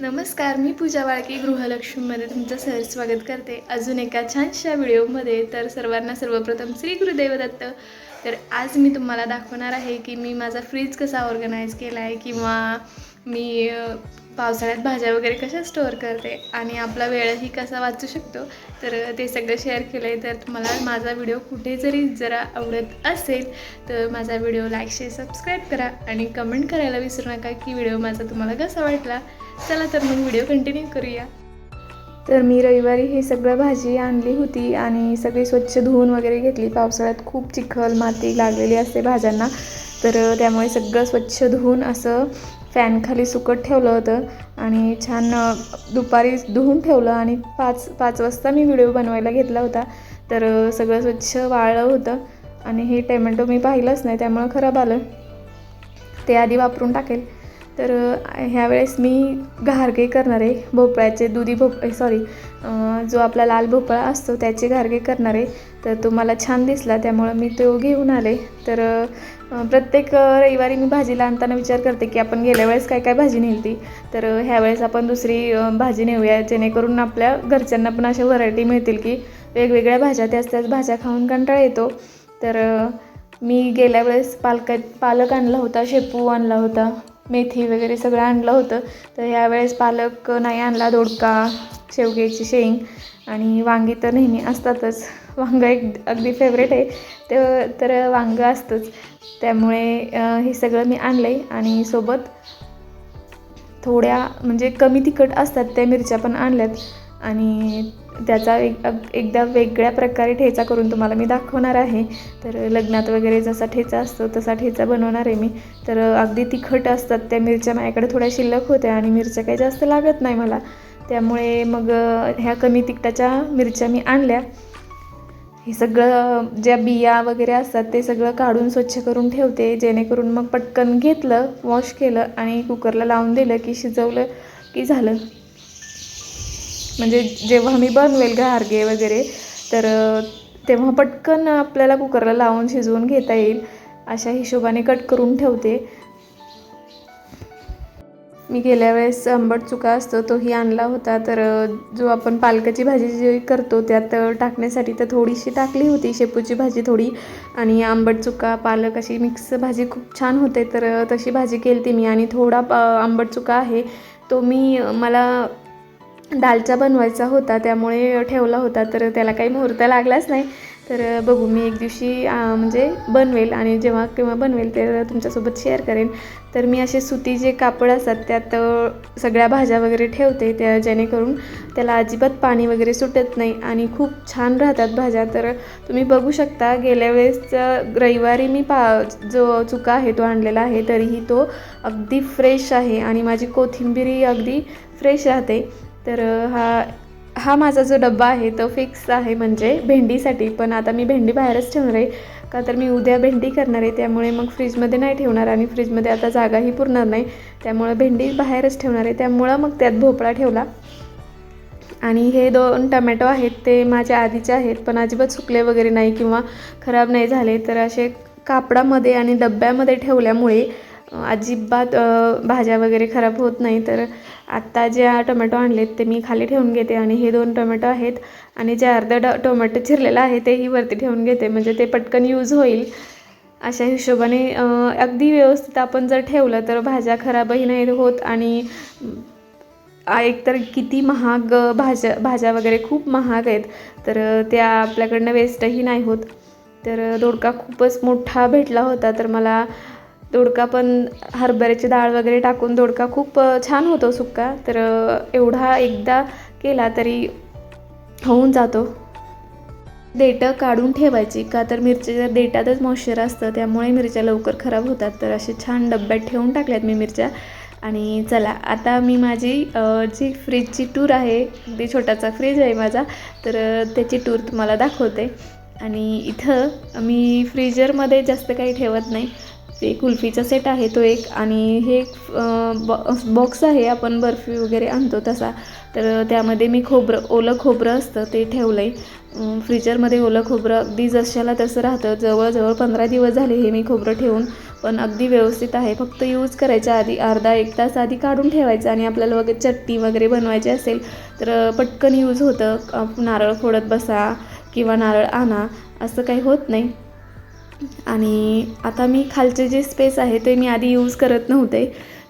नमस्कार मी पूजा वाळके गृहलक्ष्मीमध्ये तुमचं सहज स्वागत करते. अजून एका छानशा व्हिडिओमध्ये तर सर्वांना सर्वप्रथम श्री गुरुदेवदत्त. तर आज मी तुम्हाला दाखवणार आहे की मी माझा फ्रीज कसा ऑर्गनाईज केला आहे किंवा मी पावसाळ्यात भाज्या वगैरे कशा स्टोअर करते आणि आपला वेळही कसा वाचू शकतो तर ते सगळं शेअर केलं आहे तर तुम्हाला माझा व्हिडिओ कुठे जरी जरा आवडत असेल तर माझा व्हिडिओ लाईक शेअर सबस्क्राईब करा आणि कमेंट करायला विसरू नका की व्हिडिओ माझा तुम्हाला कसा वाटला. चला तर मग व्हिडिओ कंटिन्यू करूया. तर मी रविवारी हे सगळं भाजी आणली होती आणि सगळी स्वच्छ धुवून वगैरे घेतली. पावसाळ्यात खूप चिखल माती लागलेली असते भाज्यांना. तर त्यामुळे सगळं स्वच्छ धुवून असं फॅनखाली सुकत ठेवलं होतं आणि छान दुपारी धुवून ठेवलं आणि पाच पाच वाजता मी व्हिडिओ बनवायला घेतला होता. तर सगळं स्वच्छ वाळलं होतं आणि हे टॅमॅटो मी पाहिलंच नाही त्यामुळं खराब आलं. ते आधी वापरून टाकेल. तर ह्यावेळेस मी घारगे करणार आहे भोपळ्याचे दुधी भोप सॉरी जो आपला लाल भोपळा असतो त्याचे घारगे करणार. आहे तर तो मला छान दिसला त्यामुळं मी तो घेऊन आले. तर प्रत्येक रविवारी मी भाजीला आणताना विचार करते की आपण गेल्या वेळेस काय काय भाजी नेलती. तर ह्यावेळेस आपण दुसरी भाजी नेऊया जेणेकरून आपल्या घरच्यांना पण अशा व्हरायटी मिळतील की वेगवेगळ्या भाज्या त्याच त्याच भाज्या खाऊन कंटाळा येतो. तर मी गेल्या वेळेस पालका पालक आणला होता शेपू आणला होता. मेथी वगैरे सगळं आणलं होतं. तर यावेळेस पालक नाही आणला दोडका शेवग्याची शेंग आणि वांगी तर नेहमी असतातच. वांगं एक अगदी फेवरेट आहे. ते तर वांगं असतंच. त्यामुळे हे सगळं मी आणलं आहे आणि सोबत थोड्या म्हणजे कमी तिखट असतात त्या मिरच्या पण आणल्यात. आणि त्याचा एक एकदा वेगळ्या प्रकारे ठेचा करून तुम्हाला मी दाखवणार आहे. तर लग्नात वगैरे जसा ठेचा असतो तसा ठेचा बनवणार आहे मी. तर अगदी तिखट असतात त्या मिरच्या माझ्याकडे थोड्या शिल्लक होत्या आणि मिरच्या काही जास्त लागत नाही मला. त्यामुळे मग ह्या कमी तिखटाच्या मिरच्या मी आणल्या. हे सगळं ज्या बिया वगैरे असतात ते सगळं काढून स्वच्छ करून ठेवते. जेणेकरून मग पटकन घेतलं वॉश केलं आणि कुकरला लावून दिलं की शिजवलं की झालं. म्हणजे जेव्हा मी बनवेल घारगे वगैरे तर तेव्हा पटकन आपल्याला कुकरला लावून शिजवून घेता येईल. अशा हिशोबाने कट करून ठेवते. मी गेल्या वेळेस आंबट चुका असतो तोही आणला होता. तर जो आपण पालकाची भाजी जी करतो त्यात टाकण्यासाठी तर थोडीशी टाकली होती. शेपूची भाजी थोडी आणि आंबट चुका पालक अशी मिक्स भाजी खूप छान होते. तर तशी भाजी केली ती मी. आणि थोडा प आंबट चुका आहे तो मी मला दालचा बनवायचा होता त्यामुळे ठेवला होता तर त्याला काही मुहूर्त लागलाच नाही. तर बघू मी एक दिवशी म्हणजे बनवेल आणि जेव्हा केव्हा बनवेल ते तुमच्यासोबत शेअर करेन. तर मी असे सुती जे कापड असतात त्यात सगळ्या भाज्या वगैरे ठेवते त्या जेणेकरून त्याला अजिबात पाणी वगैरे सुटत नाही आणि खूप छान राहतात भाज्या. तर तुम्ही बघू शकता गेल्या वेळेस रविवारी मी पा जो चुका आहे तो आणलेला आहे तरीही तो अगदी फ्रेश आहे आणि माझी कोथिंबीरही अगदी फ्रेश राहते. तर हा हा माझा जो डब्बा आहे तो फिक्स आहे म्हणजे भेंडीसाठी. पण आता मी भेंडी बाहेरच ठेवणार आहे. का तर मी उद्या भेंडी करणार आहे. त्यामुळे मग फ्रीजमध्ये नाही ठेवणार आणि फ्रीजमध्ये आता जागाही पुरणार नाही. त्यामुळे भेंडी बाहेरच ठेवणार आहे. त्यामुळं मग त्यात भोपळा ठेवला. आणि हे दोन टमॅटो आहेत ते माझ्या आधीचे आहेत. पण अजिबात सुकले वगैरे नाही किंवा खराब नाही झाले. तर असे कापडामध्ये आणि डब्यामध्ये ठेवल्यामुळे अजिबात भाज्या वगैरे खराब होत नाही. तर आत्ता ज्या टोमॅटो आणलेत ते मी खाली ठेवून घेते आणि हे दोन टोमॅटो आहेत आणि जे अर्धं ड टोमॅटो चिरलेलं आहे तेही वरती ठेवून घेते. म्हणजे ते पटकन यूज होईल. अशा हिशोबाने अगदी व्यवस्थित आपण जर ठेवलं तर भाज्या खराबही नाही होत आणि एकतर किती महाग भाज्या भाज्या वगैरे खूप महाग आहेत. तर त्या आपल्याकडनं वेस्टही नाही होत. तर दोडका खूपच मोठा भेटला होता. तर मला दोडका पण हरभऱ्याची डाळ वगैरे टाकून दोडका खूप छान होतो सुक्का. तर एवढा एकदा केला तरी होऊन जातो. देटं काढून ठेवायची. का तर मिरचीच्या देटातच मॉइश्चर असतं त्यामुळे मिरच्या लवकर खराब होतात. तर असे छान डब्यात ठेवून टाकल्यात मी मिरच्या. आणि चला आता मी माझी जी फ्रीजची टूर आहे ते छोटासा फ्रीज आहे माझा तर त्याची टूर तुम्हाला दाखवते. आणि इथं मी फ्रीजरमध्ये जास्त काही ठेवत नाही. ते कुल्फीचा सेट आहे तो एक आणि हे एक बॉक्स आहे आपण बर्फी वगैरे आणतो तसा. तर त्यामध्ये मी खोबरं ओलं खोबरं असतं ते ठेवलं आहे फ्रीजरमध्ये ओलं खोबरं अगदी जशाला तसं राहतं. जवळजवळ पंधरा दिवस झाले हे मी खोबरं ठेवून पण अगदी व्यवस्थित आहे. फक्त यूज करायच्या आधी अर्धा एक तास आधी काढून ठेवायचं आणि आपल्याला वगैरे चटणी वगैरे बनवायची असेल तर पटकन यूज होतं. नारळ फोडत बसा किंवा नारळ आणा असं काही होत नाही. आणि आता मी खालचे जे स्पेस आहे ते मी आधी यूज करत नव्हते.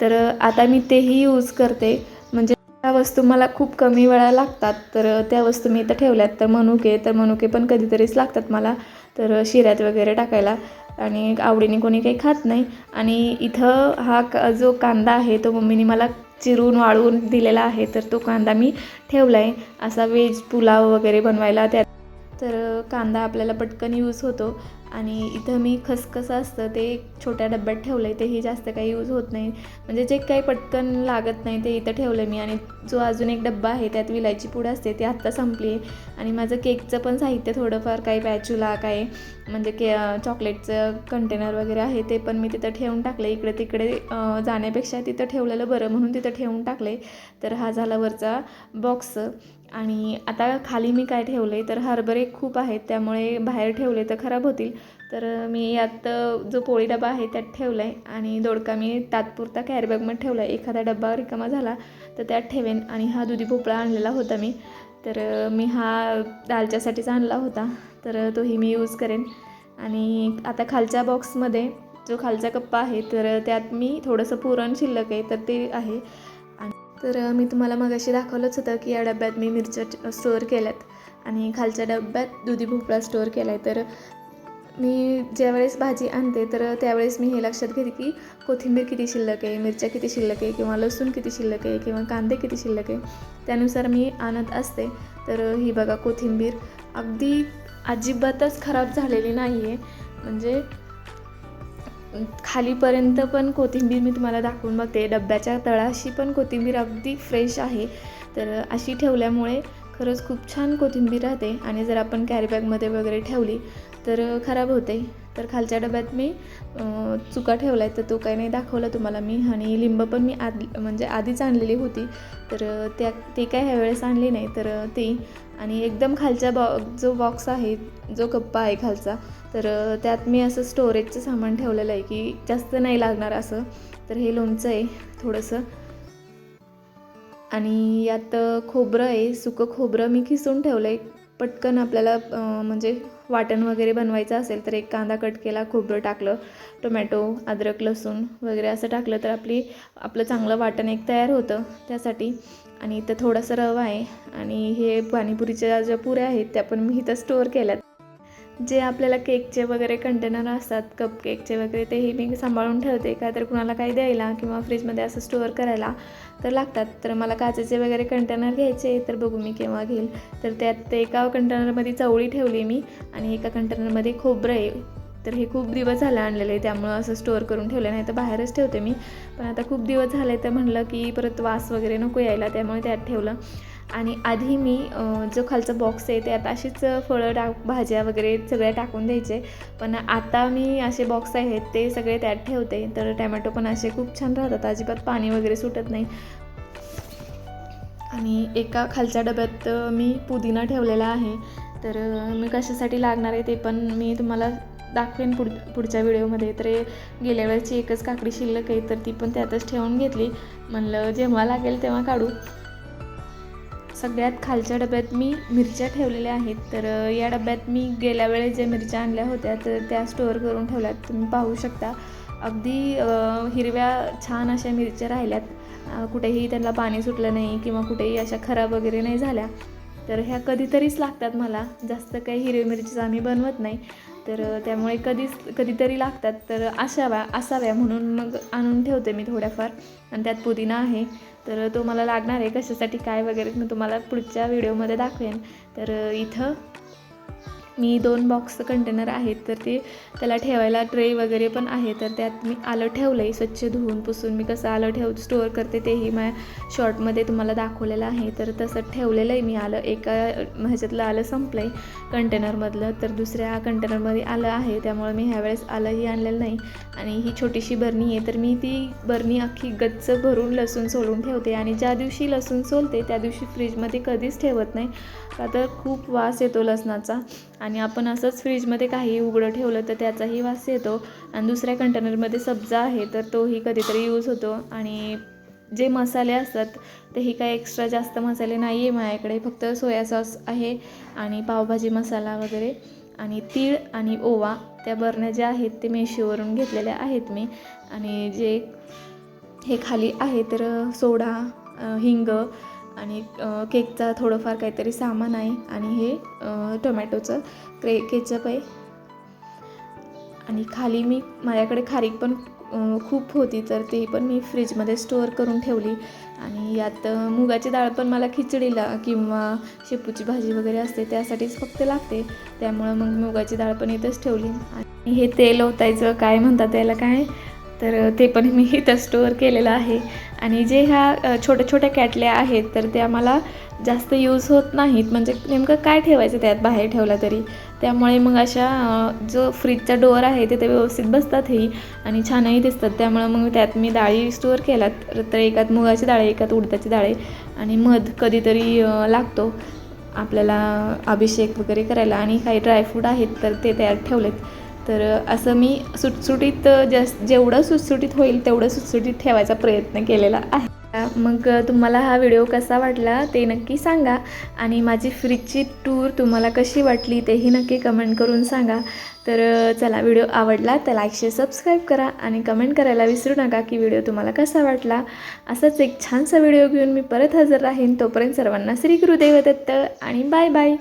तर आता मी तेही यूज करते. म्हणजे त्या वस्तू मला खूप कमी वेळा लागतात. तर त्या वस्तू मी इथं ठेवल्यात. तर मनुके तर मनुके पण कधीतरीच लागतात मला. तर शिऱ्यात वगैरे टाकायला. आणि आवडीने कोणी काही खात नाही. आणि इथं हा का जो कांदा आहे तो मम्मीने मला चिरून वाळवून दिलेला आहे. तर तो कांदा मी ठेवला आहे असा व्हेज पुलाव वगैरे बनवायला त्या तर कांदा आपल्याला पटकन यूज होतो. आणि इथं मी खसखसं असतं ते छोट्या डब्यात ठेवलं आहे तेही जास्त काही यूज होत नाही. म्हणजे जे काही पटकन लागत नाही ते इथं ठेवलं मी. आणि जो अजून एक डब्बा आहे त्यात विलायची पूड असते ती आत्ता संपली आहे. आणि माझं केकचं पण साहित्य थोडंफार काही पॅचुला काय म्हणजे के चॉकलेटचं कंटेनर वगैरे आहे ते पण मी तिथं ठेवून टाकलं इकडे तिकडे जाण्यापेक्षा तिथं ठेवलेलं बरं म्हणून तिथं ठेवून टाकले तर हा झाला वरचा बॉक्स आणि आता खाली मी काय ठेवलं आहे तर हरभरे खूप आहेत त्यामुळे बाहेर ठेवले तर खराब होतील. तर मी यात जो पोळी डबा आहे त्यात ठेवला आहे आणि दोडका मी तात्पुरता कॅरीबॅगमध्ये ठेवला आहे एखादा डब्बा रिकामा झाला तर त्यात ठेवेन आणि हा दुधी भोपळा आणलेला होता मी. तर मी हा दालच्यासाठीच आणला होता. तर तोही मी यूज करेन. आणि आता खालच्या बॉक्समध्ये जो खालचा कप्पा आहे तर त्यात मी थोडंसं पुरण शिल्लक आहे तर ते आहे. आणि तर मी तुम्हाला मगाशी दाखवलंच होतं की या डब्यात मी मिरच्या स्टोअर केल्यात. आणि खालच्या डब्यात दुधी भोपळा स्टोअर केला आहे तर मी ज्यावेळेस भाजी आणते तर त्यावेळेस मी हे लक्षात घेते की कोथिंबीर किती शिल्लक आहे मिरच्या किती शिल्लक आहे किंवा लसूण किती शिल्लक आहे किंवा कांदे किती शिल्लक आहे त्यानुसार मी आणत असते. तर ही बघा कोथिंबीर. अगदी अजिबातच खराब झालेली नाही आहे म्हणजे खालीपर्यंत पण कोथिंबीर मी तुम्हाला दाखवून बघते. डब्याच्या तळाशी पण कोथिंबीर अगदी फ्रेश आहे. तर अशी ठेवल्यामुळे खरंच खूप छान कोथिंबीर राहते. आणि जर आपण कॅरीबॅगमध्ये वगैरे ठेवली तर खराब होते तर खालच्या डब्यात मी चुका ठेवला आहे तर तो काही नाही दाखवला तुम्हाला मी. आणि लिंब पण मी आधी म्हणजे आधीच आणलेली होती. तर त्या ते काय ह्यावेळेस आणली नाही. तर ती. आणि एकदम खालच्या बॉ जो बॉक्स आहे जो कप्पा आहे खालचा तर त्यात मी असं स्टोरेजचं सामान ठेवलेलं आहे की जास्त नाही लागणार असं. तर हे लोणचं आहे थोडंसं. आणि यात खोबरं आहे. सुकं खोबरं मी खिसून ठेवलं आहे पटकन आपल्याला म्हणजे वाटण वगैरे बनवायचं असेल तर एक कांदा कट केला खोबरं टाकलं टोमॅटो अद्रक लसूण वगैरे असं टाकलं तर आपली आपलं चांगलं वाटण एक तयार होतं त्यासाठी. आणि इथं थोडासा रवा आहे आणि हे पाणीपुरीच्या ज्या पुऱ्या आहेत त्या पण मी इथं स्टोअर केल्यात. जे आपल्याला केकचे वगैरे कंटेनर असतात कप केकचे वगैरे तेही मी सांभाळून ठेवते. का तर कुणाला काही द्यायला किंवा फ्रीजमध्ये असं स्टोअर करायला तर लागतात. तर मला काचेचे वगैरे कंटेनर घ्यायचे तर बघू मी केव्हा घेईल. तर त्यात एका कंटेनरमध्ये चवळी ठेवली मी आणि एका कंटेनरमध्ये खोबरं आहे तर हे खूप दिवस झाले आणलेले आहे. त्यामुळं असं स्टोअर करून ठेवलं नाही तर बाहेरच ठेवते मी. पण आता खूप दिवस झाले तर म्हणलं की परत वास वगैरे नको यायला. त्यामुळे त्यात ठेवलं. आणि आधी मी जो खालचा बॉक्स आहे त्यात अशीच फळं टाक भाज्या वगैरे सगळ्या टाकून द्यायचे. पण आता मी असे बॉक्स आहेत ते सगळे त्यात ठेवते. तर टॅमॅटो पण असे खूप छान राहतात. अजिबात पाणी वगैरे सुटत नाही. आणि एका खालच्या डब्यात मी पुदिना ठेवलेला आहे. तर मी कशासाठी लागणार आहे ते पण मी तुम्हाला दाखवेन पुढ पुढच्या व्हिडिओमध्ये. तर गेल्या वेळेची एकच काकडी शिल्लक आहे तर ती पण त्यातच ठेवून घेतली. म्हणलं जेव्हा लागेल तेव्हा काढू. सगळ्यात खालच्या डब्यात मी मिरच्या ठेवलेल्या आहेत. तर या डब्यात मी गेल्या वेळेस ज्या मिरच्या आणल्या होत्या तर त्या स्टोअर करून ठेवल्यात. तुम्ही पाहू शकता. अगदी हिरव्या छान अशा मिरच्या राहिल्यात. कुठेही त्यांना पाणी सुटलं नाही किंवा कुठेही अशा खराब वगैरे नाही झाल्या. तर ह्या कधीतरीच लागतात मला. जास्त काही हिरवी मिरचीचं आम्ही बनवत नाही. तर त्यामुळे कधीच कधीतरी लागतात. तर असाव्या असाव्या म्हणून मग आणून ठेवते मी थोड्याफार. आणि त्यात पुदिना आहे. तर तो मला लागणार आहे कशासाठी काय वगैरे मी तुम्हाला पुढच्या व्हिडिओमध्ये दाखवेन. तर इथं मी दोन बॉक्स कंटेनर आहेत तर ते त्याला ठेवायला ट्रे वगैरे पण आहे तर त्यात मी आलं ठेवलं आहे स्वच्छ धुवून पुसून. मी कसं आलं ठेव स्टोअर करते तेही माझ्या शॉर्टमध्ये तुम्हाला दाखवलेलं आहे तर तसं ठेवलेलं आहे मी आलं. एका ह्याच्यातलं आलं संपलं आहे कंटेनरमधलं तर दुसऱ्या कंटेनरमध्ये आलं आहे त्यामुळे मी ह्यावेळेस आलंही आणलेलं नाही. आणि ही छोटीशी बरणी आहे तर मी ती बरणी अख्खी गच्च भरून लसूण सोलून ठेवते. आणि ज्या दिवशी लसूण सोलते त्या दिवशी फ्रीजमध्ये कधीच ठेवत नाही. का तर खूप वास येतो लसणाचा. आणि आपण असंच फ्रीजमध्ये काही उघडं ठेवलं तर त्याचाही वास येतो. आणि दुसऱ्या कंटेनरमध्ये सब्जा आहे तर तोही कधीतरी यूज होतो. आणि जे मसाले असतात तेही काही एक्स्ट्रा जास्त मसाले नाही आहे माझ्याकडे. फक्त सोया सॉस आहे आणि पावभाजी मसाला वगैरे. आणि तीळ आणि ओवा त्या बरण्या ज्या आहेत ते मेशीवरून घेतलेल्या आहेत मी. आणि जे हे खाली आहे तर सोडा हिंग आणि केकचा थोडंफार काहीतरी सामान आहे आणि हे टोमॅटोचं क्रे केचप आहे. आणि खाली मी माझ्याकडे खारीक पण खूप होती तर ती पण मी फ्रीजमध्ये स्टोअर करून ठेवली. आणि यात मुगाची डाळ पण मला खिचडीला किंवा शेपूची भाजी वगैरे असते त्यासाठीच फक्त लागते. त्यामुळं मग मुगाची डाळ पण इथंच ठेवली. आणि हे तेल ओतायचं काय म्हणतात त्याला काय? तर ते पण मी इथं स्टोअर केलेलं आहे. आणि जे ह्या छोट्या छोट्या कॅटल्या आहेत तर त्या मला जास्त यूज होत नाहीत. म्हणजे नेमकं काय ठेवायचं त्यात? बाहेर ठेवला तरी. त्यामुळे मग अशा जो फ्रीजचा डोअर आहे ते ते व्यवस्थित बसतातही आणि छानही दिसतात. त्यामुळं मग त्यात मी डाळी स्टोअर केल्यात. तर एकात मुगाची डाळी एकात उडदाची डाळी आणि मध कधीतरी लागतो आपल्याला अभिषेक वगैरे करायला. आणि काही ड्रायफ्रूट आहेत तर ते त्यात ठेवलेत. तर असं मी सुटसुटीत जस जेवढं सुटसुटीत होईल तेवढं सुटसुटीत ठेवायचा प्रयत्न केलेला आहे. मग तुम्हाला हा व्हिडिओ कसा वाटला ते नक्की सांगा आणि माझी फ्रीजची टूर तुम्हाला कशी वाटली तेही नक्की कमेंट करून सांगा. तर चला व्हिडिओ आवडला तर लाईक शेअर सबस्क्राईब करा आणि कमेंट करायला विसरू नका की व्हिडिओ तुम्हाला कसा वाटला. असाच एक छानसा व्हिडिओ घेऊन मी परत हजर राहीन. तोपर्यंत सर्वांना श्री गुरुदेव दत्त आणि बाय बाय.